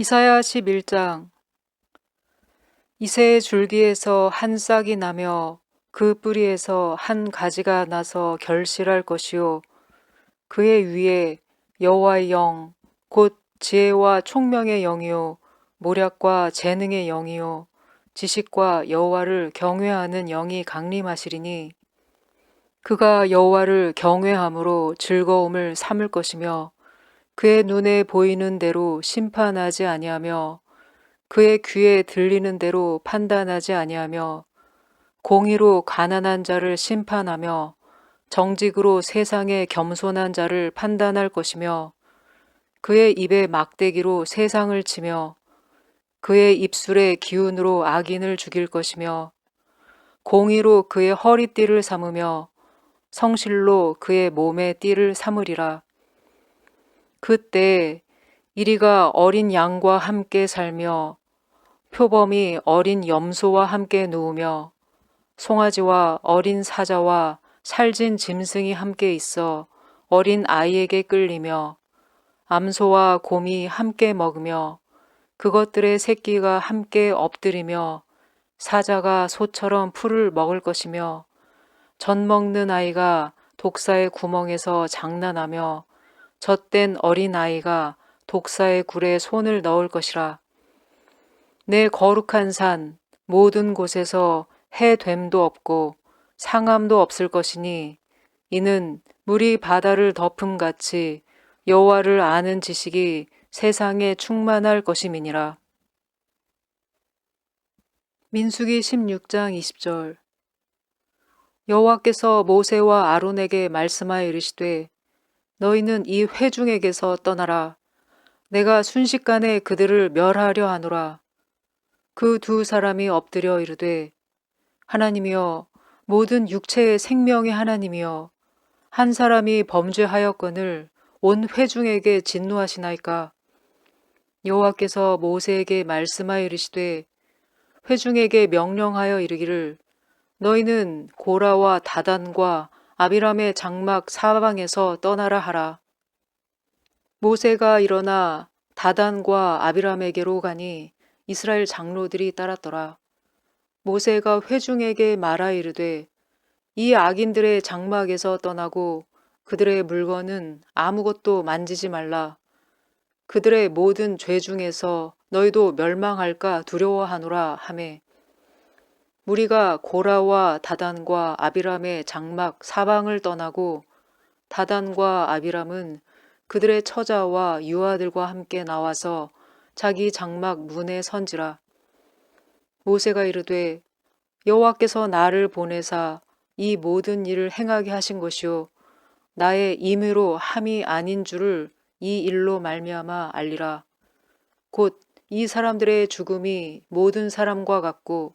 이사야 11장. 이새의 줄기에서 한 싹이 나며 그 뿌리에서 한 가지가 나서 결실할 것이요. 그의 위에 여호와의 영 곧 지혜와 총명의 영이요 모략과 재능의 영이요 지식과 여호와를 경외하는 영이 강림하시리니 그가 여호와를 경외함으로 즐거움을 삼을 것이며 그의 눈에 보이는 대로 심판하지 아니하며 그의 귀에 들리는 대로 판단하지 아니하며 공의로 가난한 자를 심판하며 정직으로 세상의 겸손한 자를 판단할 것이며 그의 입에 막대기로 세상을 치며 그의 입술의 기운으로 악인을 죽일 것이며 공의로 그의 허리띠를 삼으며 성실로 그의 몸의 띠를 삼으리라. 그때 이리가 어린 양과 함께 살며 표범이 어린 염소와 함께 누우며 송아지와 어린 사자와 살진 짐승이 함께 있어 어린 아이에게 끌리며 암소와 곰이 함께 먹으며 그것들의 새끼가 함께 엎드리며 사자가 소처럼 풀을 먹을 것이며 젖 먹는 아이가 독사의 구멍에서 장난하며 젖된 어린 아이가 독사의 굴에 손을 넣을 것이라. 내 거룩한 산 모든 곳에서 해됨도 없고 상함도 없을 것이니 이는 물이 바다를 덮음같이 여호와를 아는 지식이 세상에 충만할 것임이니라. 민수기 16장 20절 여호와께서 모세와 아론에게 말씀하여 이르시되 너희는 이 회중에게서 떠나라. 내가 순식간에 그들을 멸하려 하노라. 그 두 사람이 엎드려 이르되 하나님이여 모든 육체의 생명의 하나님이여 한 사람이 범죄하였거늘 온 회중에게 진노하시나이까? 여호와께서 모세에게 말씀하여 이르시되 회중에게 명령하여 이르기를 너희는 고라와 다단과 아비람의 장막 사방에서 떠나라 하라. 모세가 일어나 다단과 아비람에게로 가니 이스라엘 장로들이 따랐더라. 모세가 회중에게 말하 이르되 이 악인들의 장막에서 떠나고 그들의 물건은 아무것도 만지지 말라. 그들의 모든 죄 중에서 너희도 멸망할까 두려워하노라 하매 무리가 고라와 다단과 아비람의 장막 사방을 떠나고 다단과 아비람은 그들의 처자와 유아들과 함께 나와서 자기 장막 문에 선지라. 모세가 이르되 여호와께서 나를 보내사 이 모든 일을 행하게 하신 것이요. 나의 임의로 함이 아닌 줄을 이 일로 말미암아 알리라. 곧 이 사람들의 죽음이 모든 사람과 같고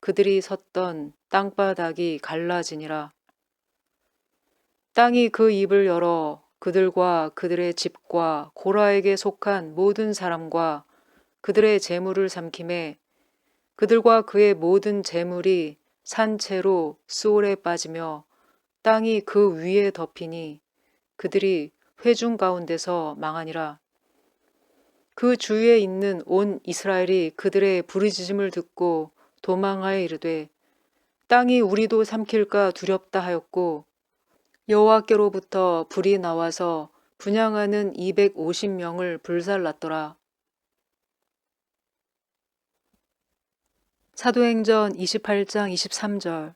그들이 섰던 땅바닥이 갈라지니라. 땅이 그 입을 열어 그들과 그들의 집과 고라에게 속한 모든 사람과 그들의 재물을 삼킴에 그들과 그의 모든 재물이 산채로 수올에 빠지며 땅이 그 위에 덮이니 그들이 회중 가운데서 망하니라. 그 주위에 있는 온 이스라엘이 그들의 부르짖음을 듣고 도망하여 이르되 땅이 우리도 삼킬까 두렵다 하였고 여호와께로부터 불이 나와서 분양하는 250명을 불살랐더라. 사도행전 28장 23절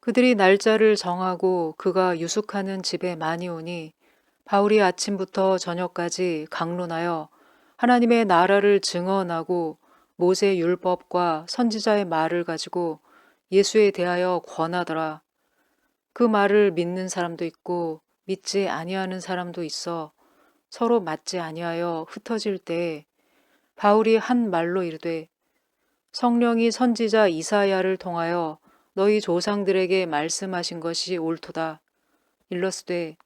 그들이 날짜를 정하고 그가 유숙하는 집에 많이 오니 바울이 아침부터 저녁까지 강론하여 하나님의 나라를 증언하고 모세 율법과 선지자의 말을 가지고 예수에 대하여 권하더라. 그 말을 믿는 사람도 있고 믿지 아니하는 사람도 있어 서로 맞지 아니하여 흩어질 때 바울이 한 말로 이르되 성령이 선지자 이사야를 통하여 너희 조상들에게 말씀하신 것이 옳도다. 일러스되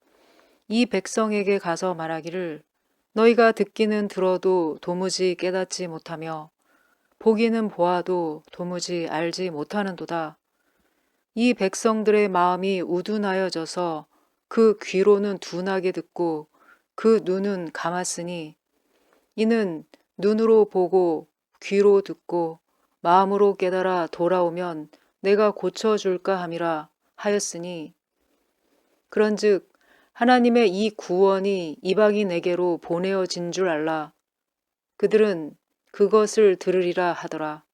이 백성에게 가서 말하기를 너희가 듣기는 들어도 도무지 깨닫지 못하며 보기는 보아도 도무지 알지 못하는도다. 이 백성들의 마음이 우둔하여져서 그 귀로는 둔하게 듣고 그 눈은 감았으니 이는 눈으로 보고 귀로 듣고 마음으로 깨달아 돌아오면 내가 고쳐줄까 함이라 하였으니 그런즉 하나님의 이 구원이 이방인에게로 보내어진 줄 알라. 그들은 그것을 들으리라 하더라.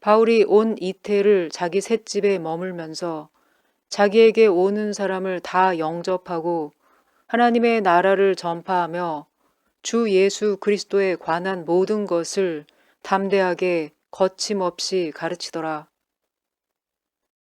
바울이 온 이태를 자기 셋집에 머물면서 자기에게 오는 사람을 다 영접하고 하나님의 나라를 전파하며 주 예수 그리스도에 관한 모든 것을 담대하게 거침없이 가르치더라.